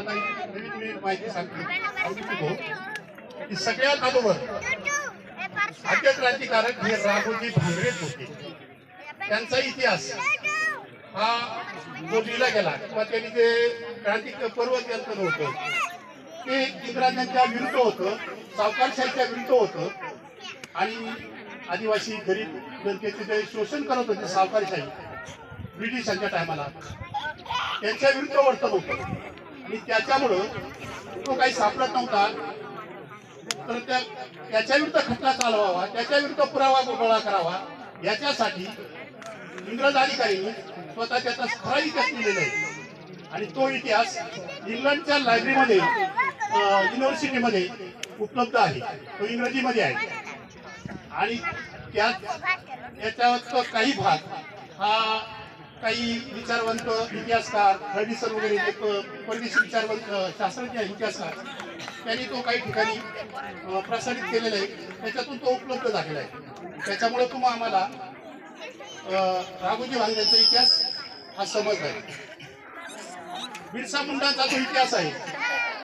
तुम्हाला काही नवीन नवीन माहिती सांगतो सांगू इच्छितो की सगळ्यात अगोदर आद्य क्रांतिकारक हे राघोजी भांगरेच होते. त्यांचा इतिहास हा जो लिहिला गेला. किंवा त्यांनी जे क्रांती पर्व त्यांचं होतं ते इंग्रजांच्या विरुद्ध होतं सावकारशाहीच्या विरुद्ध होतं. आणि आदिवासी गरीब जनतेचे जे शोषण करत होते सावकारशाही ब्रिटिशांच्या टायमाला त्यांच्या विरुद्ध वर्तन होतं. मी त्याच्यामुळं तो काही सापडत नव्हता. तर त्या त्याच्या विरुद्ध खटला चालवावा त्याच्या विरुद्ध पुरावा गोळा करावा याच्यासाठी इंग्रज अधिकाऱ्यांनी स्वतः त्याचा खरा इतिहास लिहिलेला आहे. आणि तो इतिहास इंग्लंडच्या लायब्ररीमध्ये युनिव्हर्सिटीमध्ये उपलब्ध आहे. तो इंग्रजीमध्ये आहे. आणि त्यात याच्यावरचा काही भाग हा काही विचारवंत इतिहासकार फर्निचर वगैरे परदेशी विचारवंत शास्त्रज्ञ इतिहासकार त्यांनी तो काही ठिकाणी प्रसारित केलेला आहे. त्याच्यातून तो उपलब्ध झालेला आहे. त्याच्यामुळे तुम्हा आम्हाला राघोजी भांग्यांचा इतिहास हा समज आहे. बिरसा मुंडाचा जो इतिहास आहे